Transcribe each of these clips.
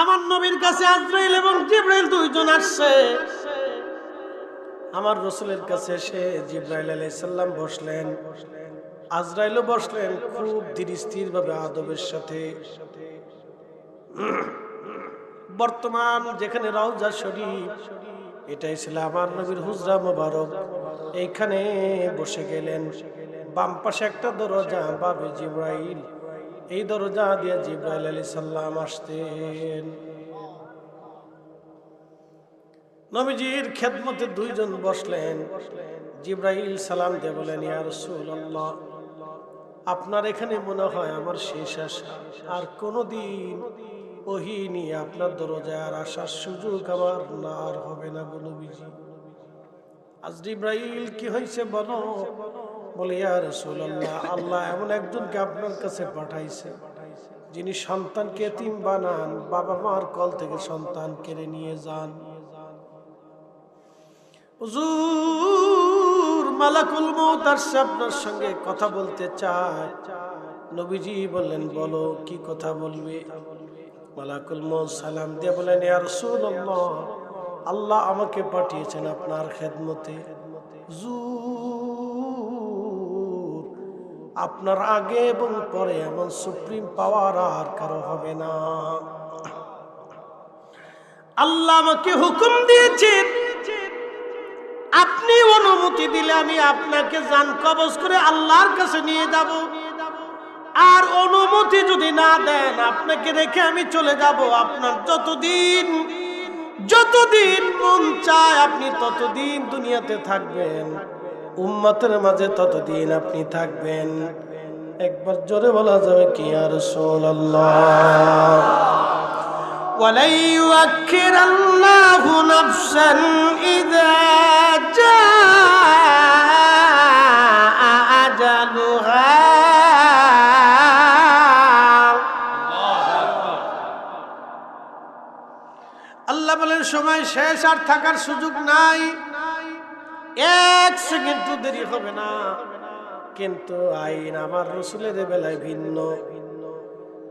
আমার নবীর কাছে আজরাইল এবং জিব্রাইল দুইজন আসছে। আমার রসুলের কাছে এসে জিব্রাইল আলাইসাল্লাম বসলেন। আজরাইলও বসলেন খুব ধীর স্থির ভাবে আদবের সাথে। বর্তমান যেখানে রওজা শরীফ, এটাই ছিল আমার নবীর হুজরা মোবারক। এইখানে বসে গেলেন। বাম পাশে একটা দরজা বাবে জিব্রাইল। এই দরজা দিয়ে জিব্রাইল আলী সাল্লাম আসতেন। নবীজির খেদমতে দুইজন বসলেন। জিব্রাইল সালাম দিয়ে বলেন ইয়া রাসূলুল্লাহ, আপনার এখানে মনে হয় আমার শেষ আশা। আর কোনোদিন ওহি নিয়ে আপনার দরজায় আর আসার সুযোগ আমার না আর হবে না গো নবীজি। আজ জিব্রাইল কি হয়েছে বলো? বলে, ইয়া রাসূলুল্লাহ, আল্লাহ এমন একজনকে আপনার কাছে পাঠাইছে, যিনি সন্তানকে এতিম বানান। বাবা মার কল থেকে সন্তান কেড়ে নিয়ে যান। হুজুর, মালাকুল মউত আসছে আপনার সঙ্গে কথা বলতে চায়। নবীজি বললেন, বলো, কি কথা বলবে? মালাকুল মউত সালাম দিয়ে বলেন ইয়া রাসূলুল্লাহ, আল্লাহ আমাকে পাঠিয়েছেন আপনার খেদমতে। হুজুর আপনার আগে এবং পরে এমন সুপ্রিম পাওয়ার আর কারও হবে না। আল্লাহ আমাকে হুকুম দিয়েছেন, আপনি অনুমতি দিলে আমি আপনাকে জান কবজ করে আল্লাহর কাছে নিয়ে যাব। আর অনুমতি যদি না দেন, আপনাকে রেখে আমি চলে যাব। আপনার যতদিন যতদিন মন চায় আপনি ততদিন দুনিয়াতে থাকবেন। উম্মতের মাঝে ততদিন আপনি থাকবেন। একবার জোরে বলা যাবে কি আর আল্লাহ বলেন, সময় শেষ আর থাকার সুযোগ নাই। এক সেকেন্ড দেরি হবে না। কিন্তু আইন আমার রসুলের বেলায় ভিন্ন।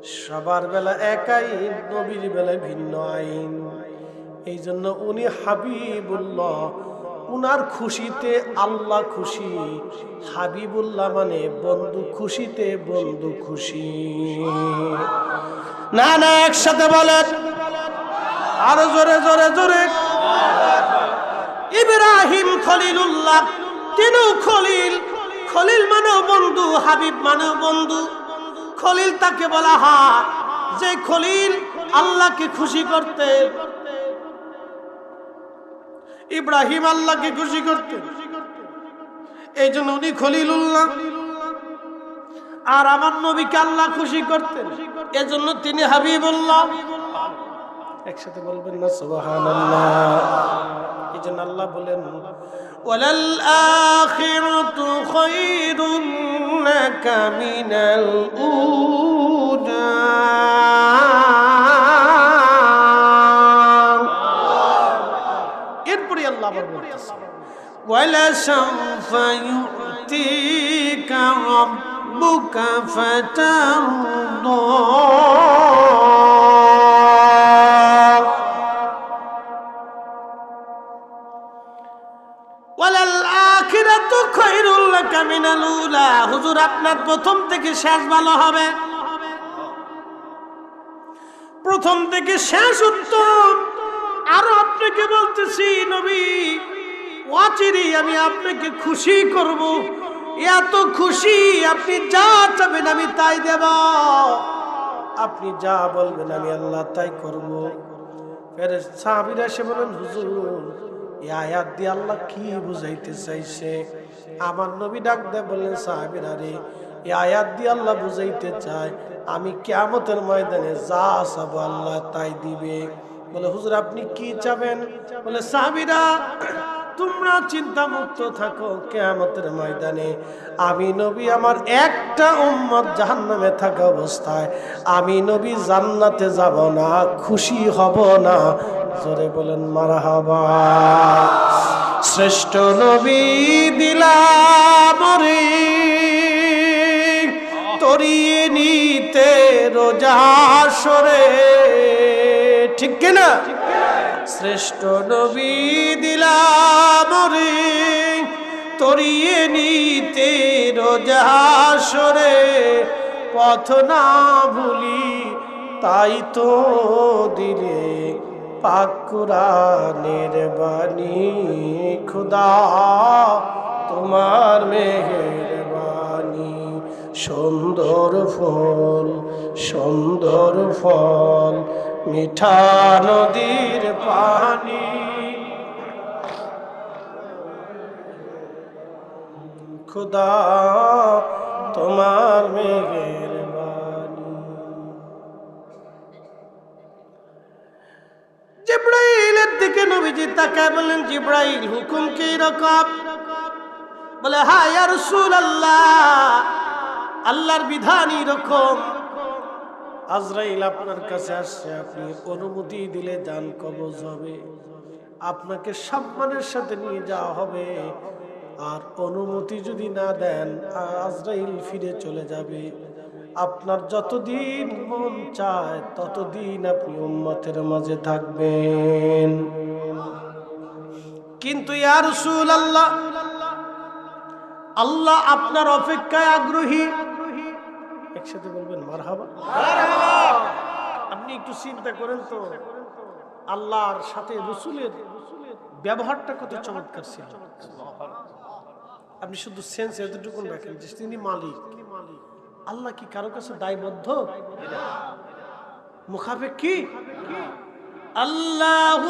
সবার বেলা এক আইন নবীর বেলায় ভিন্ন আইন। এই জন্য উনি হাবিবুল্লাহ, উনার খুশিতে আল্লাহ খুশি, হাবিবুল্লাহ মানে বন্ধু খুশিতে বন্ধু খুশি। না না, একসাথে বলেন। আরও জোরে জোরে জোরে। ইব্রাহিম খলিলুল্লাহ। তিনিও খলিল। খলিল মানেও বন্ধু, হাবিব মানেও বন্ধু। খলিল তাকে বলা হয়। যে খলিল আল্লাহকে খুশি করতে। ইব্রাহিম আল্লাহকে খুশি করতে। এই জন্য উনি খলিলুল্লাহ। আর আমার নবীকে আল্লাহ খুশি করতেন। এজন্য তিনি হাবিবুল্লাহ। একসাথে বলবেন না, সুবহানাল্লাহ। এই জন্য আল্লাহ বলেন, ওয়ালাল আখিরাতু খায়রুন লাকা মিনাল উলা এরপরে আল্লাহ আবার বলতেছে, ওয়ালা সাউফা ইউতিকা রাব্বুকা উলা। হুজুর, আপনার প্রথম থেকে শেষ ভালো হবে। প্রথম থেকে শেষ উত্তম। আপনাকে বলতেছি, নবী ওয়াচিরি আমি আপনাকে খুশি করব। এত খুশি আপনি যা চাবেন আমি তাই দেব। আপনি যা বলবেন আমি আল্লাহ তাই করব। ফেরে সাহাবিরা এসে বলেন হুজুর এই আয়াত দিয়ে আল্লাহ কি বুঝাইতে চাইছে? আমার নবী ডাক দেয় বললেন, সাহাবিরা রে, এই আয়াত দিয়ে আল্লাহ বুঝাইতে চায়, আমি কেমতের ময়দানে যা চাবো আল্লাহ তাই দিবে। বলে, হুজুর, আপনি কি চাবেন? বলে, সাহাবিরা, তোমরা চিন্তা মুক্ত থাকো কেয়ামতের ময়দানে। আমি নবী, আমার একটা উম্মত জাহান্নামে থাকা অবস্থায়। আমি নবী, জান্নাতে যাব না, খুশি হব না জোরে বলেন, মারহাবা। শ্রেষ্ঠ নবী দিলাম রে তরিয়ে নিতে রোজা সরে ঠিক কিনা শ্রেষ্ঠ নবী দিলাম রে তরিয়ে নিতে রোজাসরে পথ না ভুলি তাই তো দিলে পাকুরানের বাণী, খুদা, তোমার মেহেরবানি সুন্দর ফল সুন্দর ফল, মিঠা নদীর পানি। খুদা, তোমার মেঘের দিকে নবীজি তাকায় বললেন, জিব্রাইল, হুকুম কি রকম বলে হ্যাঁ ইয়া রাসূলুল্লাহ, আল্লাহর বিধান এরকম। আজরাইল আপনার কাছে আসছে, আপনি অনুমতি দিলে যান, কবজ হবে। আপনাকে সম্মানের সাথে নিয়ে যাওয়া হবে। আর অনুমতি যদি না দেন আজরাইল ফিরে চলে যাবে। আপনার যতদিন মন চায়, ততদিন আপনি উম্মতের মাঝে থাকবেন। কিন্তু রাসূলুল্লাহ, আল্লাহ আপনার অপেক্ষায় আগ্রহী। একসাথে বলবেন, মারহাবা। আপনি একটু চিন্তা করেন তো, আল্লাহর সাথে রসুলের ব্যবহারটা কত চমৎকার ছিল। আপনি শুধু সেন্স এতটুকু রাখেন যে তিনি মালিক। আল্লাহ কি কারও কাছে দায়বদ্ধ? মুখাফেক কি আল্লাহ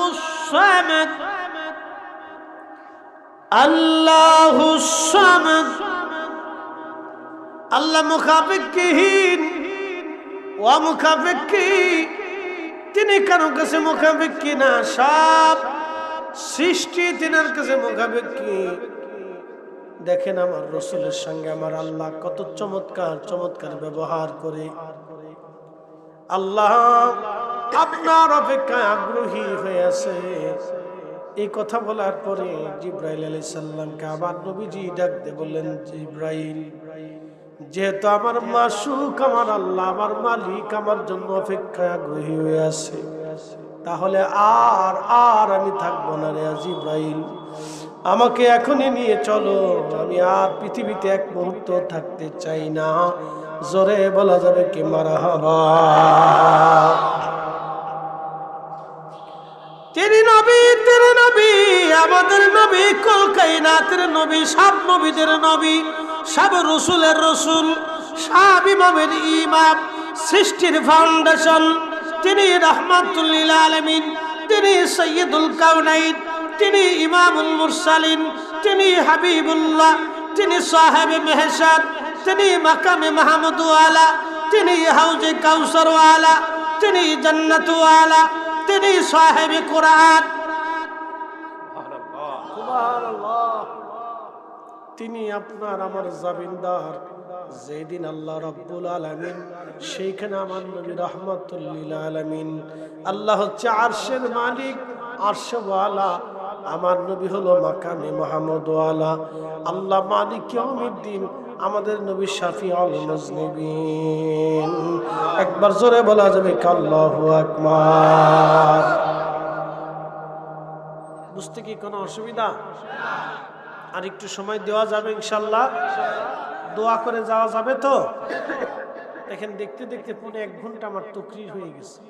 আল্লাহ আল্লাহ মুখাফেকহীন ও মুখাফেকি তিনি কারও কাছে মুখাফেকি না সব সৃষ্টি তিনার কাছে মুখাফেকি দেখেন আমার রসুলের সঙ্গে আমার আল্লাহ কত চমৎকার চমৎকার ব্যবহার করে। আল্লাহ আপনার অপেক্ষায় আগ্রহী হয়ে আছে। এই কথা বলার পরে জিব্রাইল আলী সাল্লামকে আবার নবীজি ডাকতে বললেন, জিব্রাইল, যেহেতু আমার মাসুক, আমার আল্লাহ, আমার মালিক, আমার জন্য অপেক্ষায় আগ্রহী হয়ে আছে, তাহলে আর আর আমি থাকব না রে জিব্রাইল। আমাকে এখনই নিয়ে চলো। আমি আর পৃথিবীতে এক মুহূর্ত থাকতে চাই না। জোরে বলা যাবে কি মারা তিনি নবী, তেরে নবী, আমাদের নবী কলকাইনাতের নবী, সব নবীদের নবী, সব রসুলের রসুল, সব ইমামের ইমাম, সৃষ্টির ফাউন্ডেশন তিনি রহমাতুল্লিল আলমিন, তিনি সৈয়দুল কাউনাইন তিনি ইমামুল মুরসালিন, তিনি হাবিবুল্লাহ, তিনি সাহেব মেহসাদ, তিনি মাকামে মাহমুদওয়ালা, তিনি হাউজে কাউসারওয়ালা, তিনি জান্নাতওয়ালা, তিনি সাহেব কোরআন। তিনি আপনার আমার জাবিনদার যেদিন আল্লাহ রব্বুল আলমিন, সেইখানে আমার নবী রহমতুল্লিল আলমিন, আল্লাহ হচ্ছে আরশের মালিক আরশওয়ালা আমার নবী হলো মাকামে মাহমুদ আল্লাহ মালিক দিন আমাদের নবী শাফি আল মজনিবিন। একবার জোরে বলা যাবে কাল্লাহু আকবার। বুঝতে কি কোনো অসুবিধা? আর একটু সময় দেওয়া যাবে ইনশাল্লাহ দোয়া করে যাওয়া যাবে তো? দেখেন, দেখতে দেখতে পনে এক ঘণ্টা আমার তকরির হয়ে গেছে।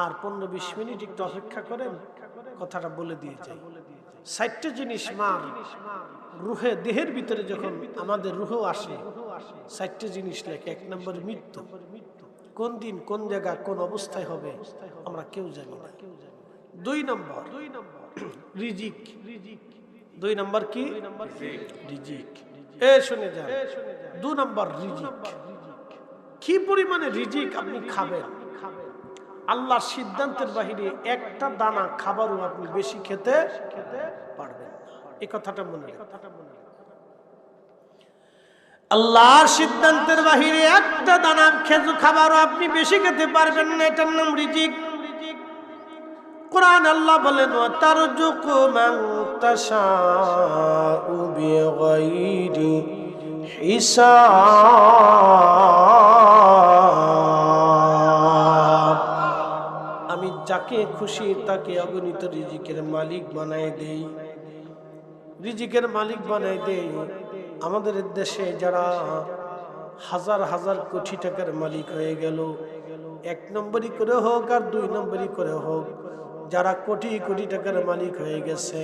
আর পনেরো বিশ মিনিট একটু অপেক্ষা করেন। কথাটা বলে দিয়ে যাই। জিনিস মার রুহে, দেহের ভিতরে যখন আমাদের রুহ আসে ষাটটা জিনিস লেখে। এক নম্বর মৃত্যু। কোন দিন, কোন জায়গা, কোন অবস্থায় হবে, আমরা কেউ জানি না। দুই নম্বর দুই নম্বর রিজিক রিজিক। দুই নম্বর কি? রিজিক। এ, শুনে যান। দু নম্বর রিজিক। কি পরিমাণে রিজিক আপনি খাবেন? আল্লাহর সিদ্ধান্তের বাহিরে একটা দানা খাবারও আপনি বেশি খেতে পারবেন এই কথাটা মনে কথাটা মনে আল্লাহর সিদ্ধান্তের বাহিরে একটা দানা খেজু খাবারও আপনি বেশি খেতে পারবেন না, এটার নাম রিজিক। কোরআন আল্লাহ বলেন তারজুকু মান তাশাউ বিগাইরি যাকে খুশি, তাকে অগণিত রিজিকের মালিক বানায় দেই। রিজিকের মালিক বানায় দেই। আমাদের দেশে যারা হাজার হাজার কোটি টাকার মালিক হয়ে গেল, এক নম্বরই করে হোক আর দুই নম্বরই করে হোক, যারা কোটি কোটি টাকার মালিক হয়ে গেছে।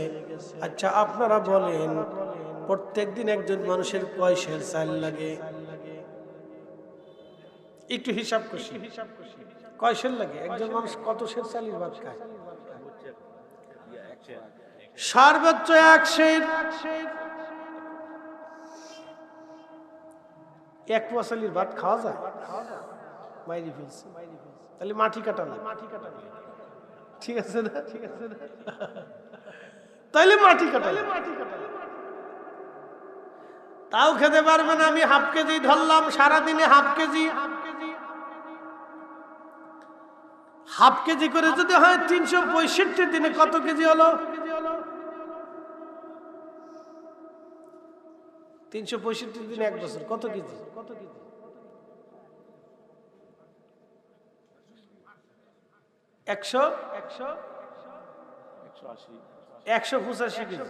আচ্ছা আপনারা বলেন প্রত্যেক দিন একজন মানুষের কয় শের চাল লাগে? একটু হিসাব করছি কয় শের লাগে? একজন মানুষ কত চালির ভাত খায়? সর্বোচ্চ এক শের এক পয়সালির ভাত খাওয়া যায়? মাইরি ফেলছে। তাহলে মাটি কাটানো মাটি কাটানো ঠিক আছে না? ঠিক আছে না তাইলে মাটি কাটালে মাটি তাও খেতে পারবে না। আমি হাফ কেজি ধরলাম, সারাদিনে হাফ কেজি হাফ কেজি। করে যদি হয় তিনশো পঁয়ষট্টি দিনে কত কেজি হলো? তিনশো পঁয়ষট্টি দিনে এক বছর কত কেজি? কত কেজি একশো? একশো একশো পঁচাশি কেজি।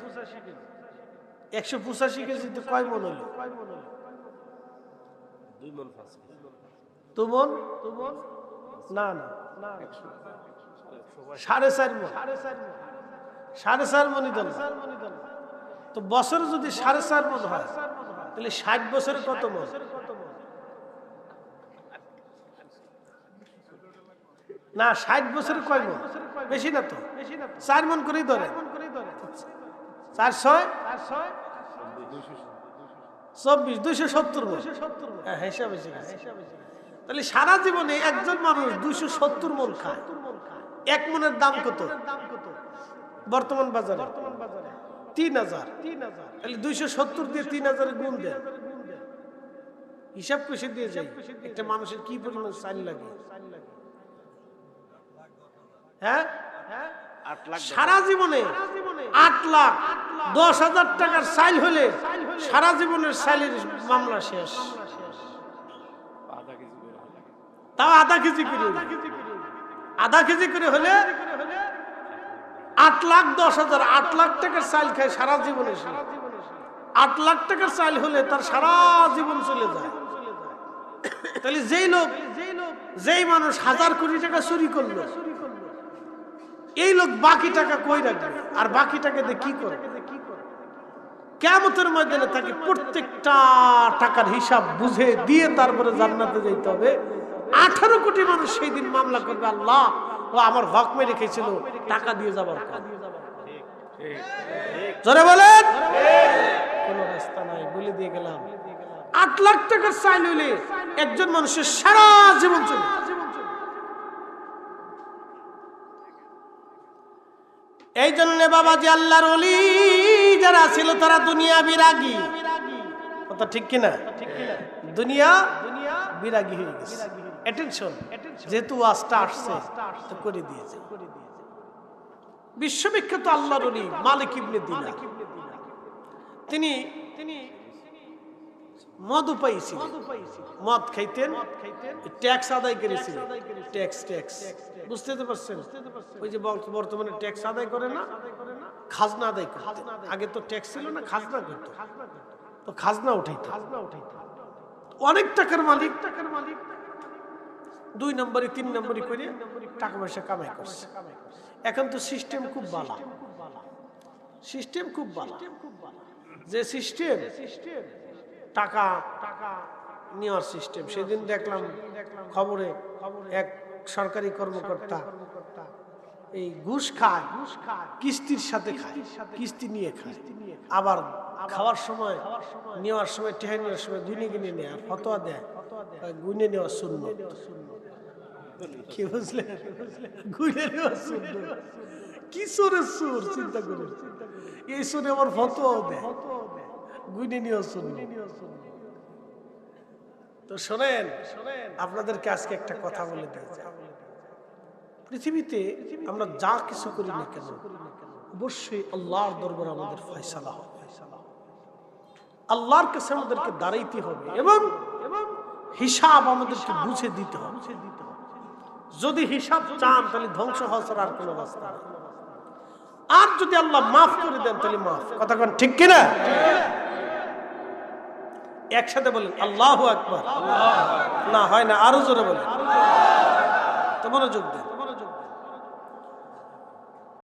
একশো পঁচাশি কেজি তো কয় মন হলো? দু মন? দু মন? না না। সাড়ে চার মন। সাড়ে চার মনই দল তো বছরে যদি সাড়ে চার মন হয়, তাহলে ষাট বছরে কত মন? না, ষাট বছরে কয় মন? বেশি না তো। চার মন করেই ধরে। চার ছয়? চব্বিশ, দুইশো সত্তর হ্যাঁ হিসাব গেছে। তাহলে সারা জীবনে একজন মানুষ দুইশো সত্তর মন খায়। এক মনের দাম কত? বর্তমান বাজারে। তিন হাজার। তাহলে দুইশো সত্তর দিয়ে তিন হাজারের গুণ দেয় হিসাব কষে দিয়ে যাই। একটা মানুষের কি পরিমাণ চাল লাগে? হ্যাঁ? সারা জীবনে আট লাখ দশ হাজার টাকার সাইল হলে সারা জীবনের সাইলের মামলা শেষ। তাও আধা কেজি করে আধা কেজি করে হলে। আট লাখ দশ হাজার আট লাখ টাকার চাল খায় সারা জীবনে আট লাখ টাকার চাল হলে তার সারা জীবন চলে যায়। তাহলে যেই লোক যেই মানুষ হাজার কোটি টাকা চুরি করল এই লোক বাকি টাকা কই রাখবে? আর বাকি টাকা দিয়ে কি করে? কেমতের ময়দানে তাকে প্রত্যেকটা টাকার হিসাব বুঝে দিয়ে তারপরে জান্নাতে যাইতে হবে। আঠারো কোটি মানুষ সেই দিন মামলা করবে, আল্লাহ। ও আমার হক মেরে রেখেছিল টাকা দিয়ে যাবার। জোরে বলেন। কোন রাস্তা নাই, বলে দিয়ে গেলাম। আট লাখ টাকার চাইল একজন মানুষের সারা জীবন চলে। এই জন্য যে আল্লাহর অলি যারা ছিল তারা দুনিয়া বিরাগী কথা ঠিক কিনা? দুনিয়া বিরাগী হয়ে গেছে। যেহেতু করে দিয়েছে। বিশ্ববিখ্যাত আল্লাহর অলি মালিক ইবনে দিনা। তিনি তিনি মধু পাইছিল মদ খাইতেন, ট্যাক্স আদায় করেছিলেন ট্যাক্স ট্যাক্স। বুঝতে তো পারছেন? ওই যে বর্ত- বর্তমানে ট্যাক্স আদায় করে না, খাজনা আদায় করতে। আগে তো ট্যাক্স ছিল না, খাজনা করতো। তো খাজনা উঠাইতো। খাজনা উঠাইতো অনেক টাকার মালিক টাকার মালিক দুই নম্বরে, তিন নম্বরে করে টাকা পয়সা কামাই করছে। এখন তো সিস্টেম খুব ভালো সিস্টেম খুব ভালো যে সিস্টেম সিস্টেম টাকা নেওয়ার সিস্টেম সেদিন দেখলাম খবরে এক সরকারি কর্মকর্তা এই ঘুষ খায় ঘুষ খায় কিস্তির সাথে খায়, কিস্তি নিয়ে খায়। আবার খাওয়ার সময়, নেওয়ার সময় টেহে নেওয়ার সময় গুনে গুনে নেয় ফতোয়া দেয়। গুনে নেওয়া শূন্য কি বুঝলেন গুনে নেওয়া শূন্য কি সুরের সুর, চিন্তা করুন এই সুরে আমার ফতোয়াও দেয়। গুনে নেওয়া শূন্য তো শোনেন, আপনাদেরকে আজকে একটা কথা বলে দিয়েছে পৃথিবীতে আমরা যা কিছু করি না কেন, অবশ্যই আল্লাহর দরবার আমাদের ফয়সালা হবে। আল্লাহর কাছে আমাদেরকে দাঁড়াইতে হবে এবং হিসাব আমাদেরকে বুঝে দিতে হবে। যদি হিসাব চান, তাহলে ধ্বংস হওয়া ছাড়া আর কোনো রাস্তা আর যদি আল্লাহ মাফ করে দেন, তাহলে মাফ। কথা ঠিক কিনা? একসাথে বলেন আল্লাহ আকবর। না হয় না আরও জোরে বলেন। তো মনোযোগ দেন।